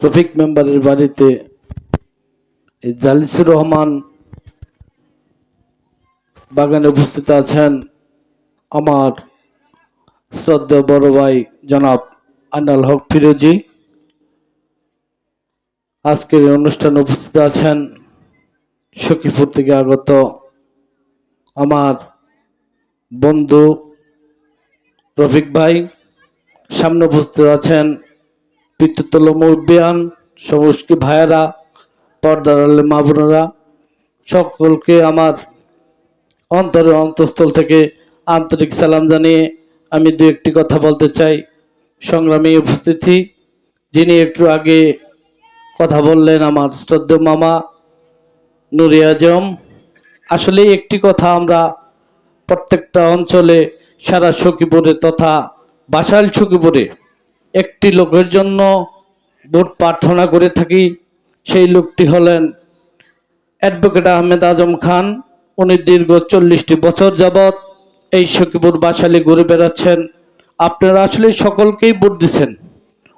রফিক মেম্বারের বাড়িতে এই জালিসুর রহমান বাগানে উপস্থিত আছেন আমার শ্রদ্ধা বড় ভাই জনাব আনাল হক ফিরোজি। আজকের অনুষ্ঠানে উপস্থিত আছেন সখীপুর থেকে আগত আমার বন্ধু রফিক ভাই। সামনে উপস্থিত আছেন পিতৃতল মুরব্বিয়ান সমস্ত ভাইয়েরা, পর্দার আলে মা বোনেরা, সকলকে আমার অন্তরের অন্তঃস্থল থেকে আন্তরিক সালাম জানিয়ে আমি দু একটি কথা বলতে চাই। সংগ্রামী উপস্থিতি যিনি একটু আগে কথা বললেন আমার শ্রদ্ধেয় মামা নুরি আজম। আসলে একটি কথা আমরা প্রত্যেকটা অঞ্চলে সারা সখীপুরে তথা বাসাইল সখীপুরে একটি লোকের জন্য ভোট প্রার্থনা করে থাকি। সেই লোকটি হলেন অ্যাডভোকেট আহমেদ আজম খান। উনি দীর্ঘ চল্লিশটি বছর যাবৎ এই সখীপুর বাসালে ঘুরে বেড়াচ্ছেন। আপনারা আসলে সকলকেই ভোট দিচ্ছেন।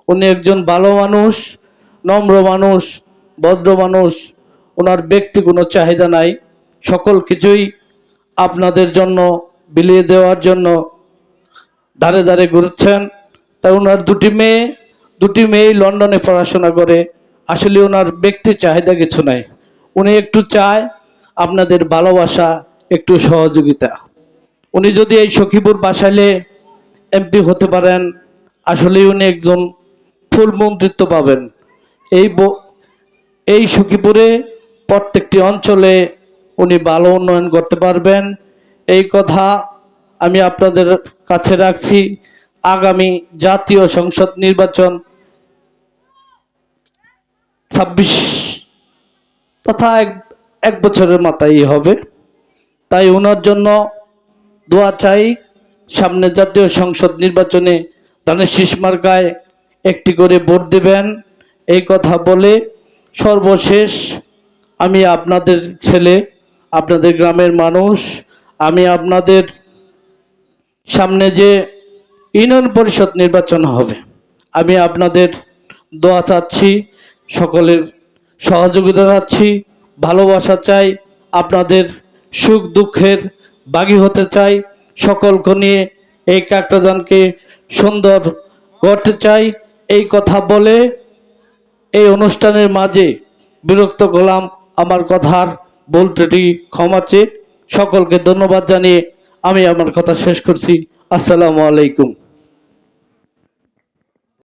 উনি একজন ভালো মানুষ, নম্র মানুষ, ভদ্র মানুষ। ওনার ব্যক্তি কোনো চাহিদা নাই। সকল কিছুই আপনাদের জন্য, বিলিয়ে দেওয়ার জন্য ধারে ধারে ঘুরছেন। তাই ওনার দুটি মেয়ে দুটি মেয়ে লন্ডনে পড়াশোনা করে। আসলে ওনার ব্যক্তি চাহিদা কিছু নাই। উনি একটু চায়, আপনাদের ভালোবাসা, একটু সহযোগিতা। উনি যদি এই সখীপুর বাসাইলে এমপি হতে পারেন, আসলেই উনি একজন ফুল মন্ত্রিত্ব পাবেন। এই এই সখীপুরে প্রত্যেকটি অঞ্চলে উনি ভালো উন্নয়ন করতে পারবেন। এই কথা আমি আপনাদের কাছে রাখছি। আগামী জাতীয় সংসদ নির্বাচন ছাব্বিশ তথা এক এক বছরের মাথায় হবে। তাই ওনার জন্য দোয়া চাই সামনে জাতীয় সংসদ নির্বাচনে ধানের শীষ মার্কায় একটি করে ভোট দেবেন। এই কথা বলে সর্বশেষ আমি আপনাদের ছেলে, আপনাদের গ্রামের মানুষ, আমি আপনাদের সামনে যে ইউনিয়ন পরিষদ নির্বাচন হবে। আমি আপনাদের দোয়া চাচ্ছি, সকলের সহযোগিতা চাচ্ছি, ভালোবাসা চাই, আপনাদের সুখ দুঃখের বাগী হতে চাই, সকলকে নিয়ে এই কাকটাজানকে সুন্দর করতে চাই। এই কথা বলে এই অনুষ্ঠানের মাঝে বিরক্ত করলাম আমার কথার ভুল ত্রুটি ক্ষমা চেয়ে। সকলকে ধন্যবাদ জানিয়ে আমি আমার কথা শেষ করছি। আসসালামু আলাইকুম।